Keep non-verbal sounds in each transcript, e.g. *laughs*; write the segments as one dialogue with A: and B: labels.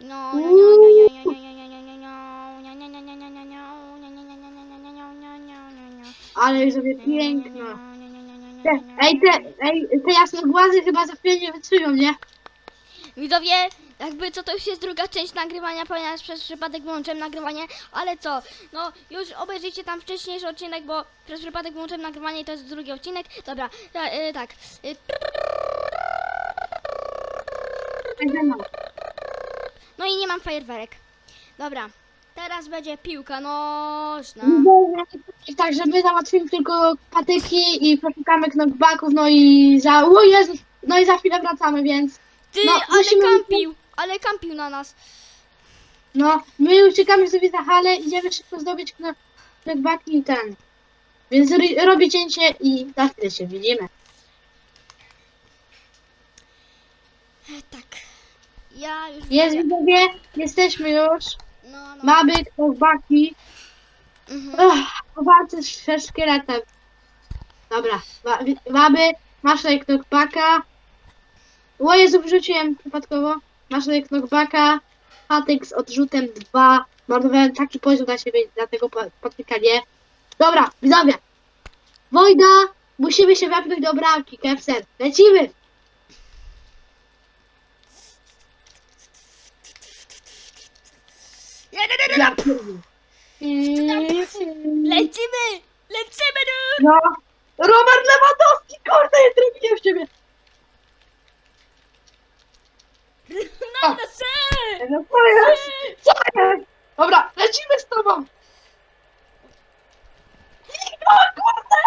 A: No, no, no, no, no,
B: Ale sobie piękna. Te, ej, te, ej, te jasnogłazy chyba za chwilę nie wytrzymają, nie?
A: Widzowie, jakby co to już jest druga część nagrywania, ponieważ przez przypadek wyłączyłem nagrywanie, ale co, no już obejrzyjcie tam wcześniejszy odcinek, bo przez przypadek wyłączyłem nagrywanie i to jest drugi odcinek. Dobra, ta, y, tak. Y,
B: Ej,
A: no i nie mam fajerwerek. Dobra, teraz będzie piłka nożna.
B: Tak, że my załatwimy tylko patyki i poszukamy knockbacków, no i za... O Jezus! No i za chwilę wracamy, więc...
A: Ty,
B: no,
A: ale
B: musimy-
A: kampił, ale kampił na nas.
B: No, my uciekamy sobie za halę, idziemy szybko zdobyć kno- knockbacki i ten. Więc robię cięcie i za chwilę się widzimy.
A: E, Tak. Ja już
B: Jest widzowie, jesteśmy już.
A: No, no.
B: Mamy knockbacki.
A: Mhm.
B: Ze szkieletem. Dobra, mamy, masz tutaj knockbacka. O Jezu, wrzuciłem przypadkowo. Masz tutaj knockbacka. Patyk z odrzutem 2. Marnowałem taki poziom na siebie, dlatego pa- patyka nie. Dobra, widzowie. Wojda, musimy się wepchnąć do bramki, Kepser. Lecimy! Ja pierdolę.
A: Lecimy! Lecimy nu!
B: No, Robert Lewandowski, kurde, nie trafiłem w ciebie.
A: Na nasze!
B: No co jest? Co jest? Dobra, lecimy z tobą. Niko, kurde!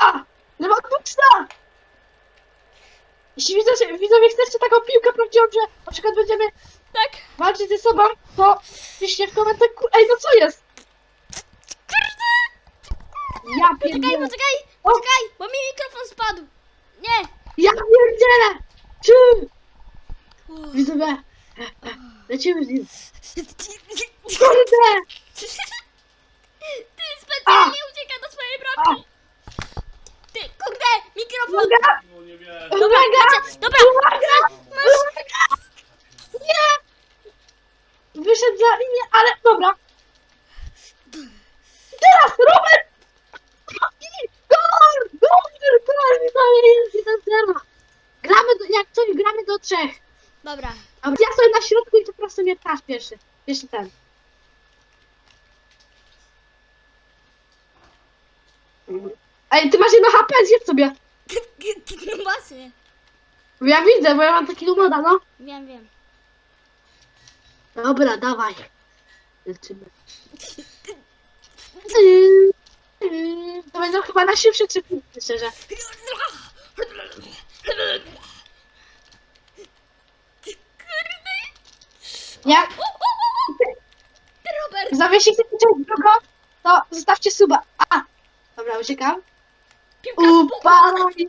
B: A, Lewandowska! Jeśli widzowie, widzowie chcecie taką piłkę prawdziwą, że na przykład będziemy
A: Tak!
B: walczyć ze sobą, to piszcie w komentarzu. Ej, no co jest? Ja
A: Poczekaj,
B: pierdzielę.
A: poczekaj!
B: O!
A: Poczekaj! Bo mi mikrofon spadł! Nie!
B: Ja pierdzielę! Czy? Widzowie, lecimy z nim. *laughs* Kurde!
A: Ty specjalnie ucieka do swojej bramki! Ty, kurde! Mikrofon!
B: Uwaga!
C: No nie wiem.
A: Dobra,
B: Uwaga!
A: macie, dobra!
B: Uwaga! Uwaga! Nie! Wyszedł za linię, ale dobra. Teraz Robert! Gol! Gol! Gol! Widzowie, jest 1-0. Gramy, do, jak coś, gramy do trzech.
A: Dobra.
B: Dobra, ja stoję na środku i to po prostu mnie pchasz pierwszy. Pierwszy ten. Ej, ty masz jedno HP, zjedz sobie. *laughs*
A: No właśnie.
B: Ja widzę, bo ja mam takiego moda, no.
A: Wiem, wiem.
B: Dobra, dawaj. Lecimy. To będą chyba na szybsze trzy punkty, szczerze. Jak
A: Robert!
B: zawiesi chcecie coś drugą, to zostawcie suba. A! Dobra, uciekam.
A: Piłka spuchła!
B: Uparaj.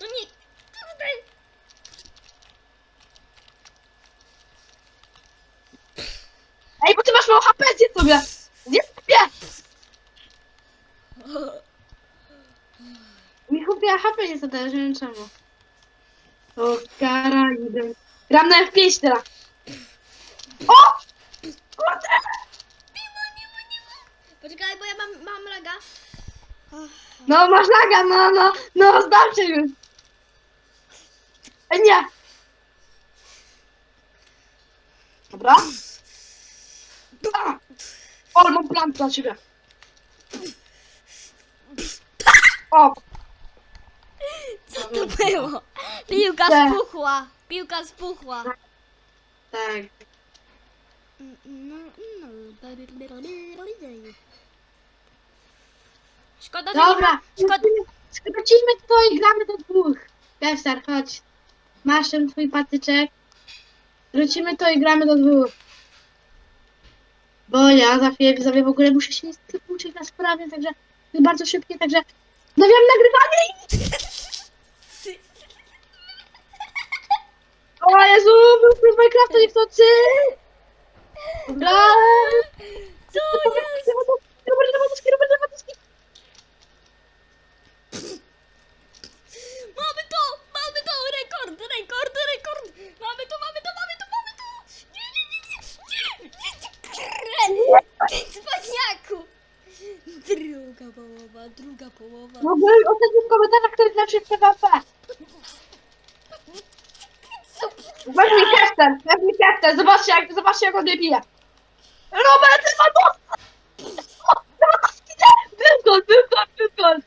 A: No nie! Kurde!
B: Ej, bo ty masz mało HP, zjedz sobie. Zjedz sobie. Mi chłopie HP nie zadaje, że nie wiem czemu. O, kara, idę. Gram na F5 teraz. O! Kurde!
A: Poczekaj, bo ja mam, mam laga.
B: No, masz laga, no, no, no, zdam się już. Ej, nie. Dobra. A! O, mam plan dla ciebie. O,
A: Co to było? Piłka
B: Tak.
A: spuchła! Piłka spuchła!
B: tak.
A: Szkoda, że nie
B: Dobra.
A: Szkoda...
B: skrócimy to i gramy do dwóch. Kefsar, chodź. Masz ten twój patyczek. Wrócimy to i gramy do dwóch. Bo ja za chwilę widzowie w ogóle muszę się niestety uczyć na sprawie, także to jest bardzo szybkie, także nawiam nagrywanie i... O Jezu, był z Minecrafta niechcący! Dobra!
A: Co jest?
B: Robert Lewandowski, Robert Lewandowski!
A: Mamy to! Mamy to! Rekord! Rekord! Rekord! połowa, druga połowa.
B: No byłem ostatni w komentarzach, który znaczy PvP. Weź mi kestem, weź mi kestem, zobaczcie jak, zobaczcie jak on mnie bije. Robert Lewandowski! Lewandowski, nie! Był gol!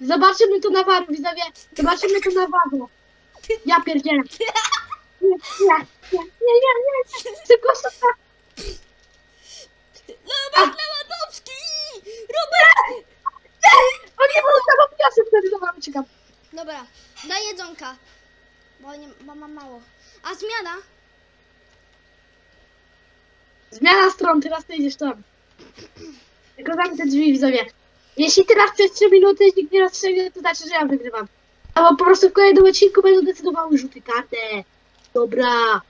B: Zobaczymy to na waru, widzowie. Zobaczymy to na waru. Ja pierdzielę. Nie, nie, nie, nie, nie, nie, nie. Tylko sobie...
A: Robert Lewandowski! Robert!
B: O nie, bo dostałam piasek wtedy, dobra,
A: daj jedzonka. Bo, nie, bo mam mało. A zmiana?
B: Zmiana stron, teraz ty idziesz tam. Tylko zamknę te drzwi, widzowie. Jeśli teraz przez 3 minuty nikt nie rozstrzygnie, to znaczy, że ja wygrywam. Albo po prostu w kolejnym odcinku będą decydowały rzuty kartę. Dobra.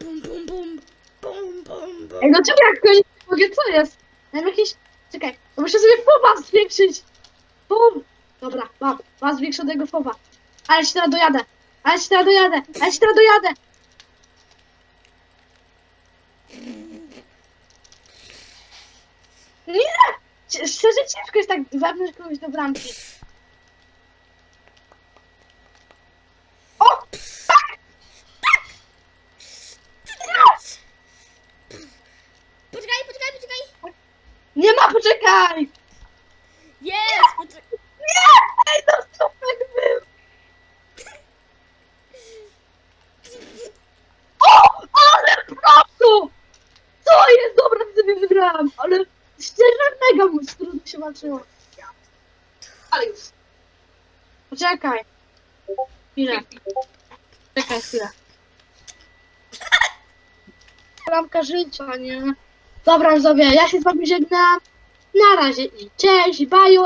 A: Bum, bum, bum. Bum, bum, bum.
B: Ej, no czemu jak koniec mogę, co jest? Mam jakieś... Czekaj, muszę sobie foba zwiększyć. Bum. Dobra, mam. Mam zwiększonego foba. Ale się teraz dojadę. Ale się teraz dojadę. Ale się teraz dojadę. Nie! Szczerze ciężko jest tak wewnątrz kogoś do bramki. O! Tak!
A: Poczekaj, poczekaj, poczekaj.
B: Ma, poczekaj!
A: Jest! Poczekaj.
B: Nie! Ej, no super był! O! Ale prosto! Co jest? Dobra, sobie wygrałam, ale szczerze mega mu trudno się walczyło. Ale już. Poczekaj. Chwilę. Czekaj chwilę. Bramka życia, nie? Dobra, sobie, ja się z wami żegnam. Na razie i cześć, baju.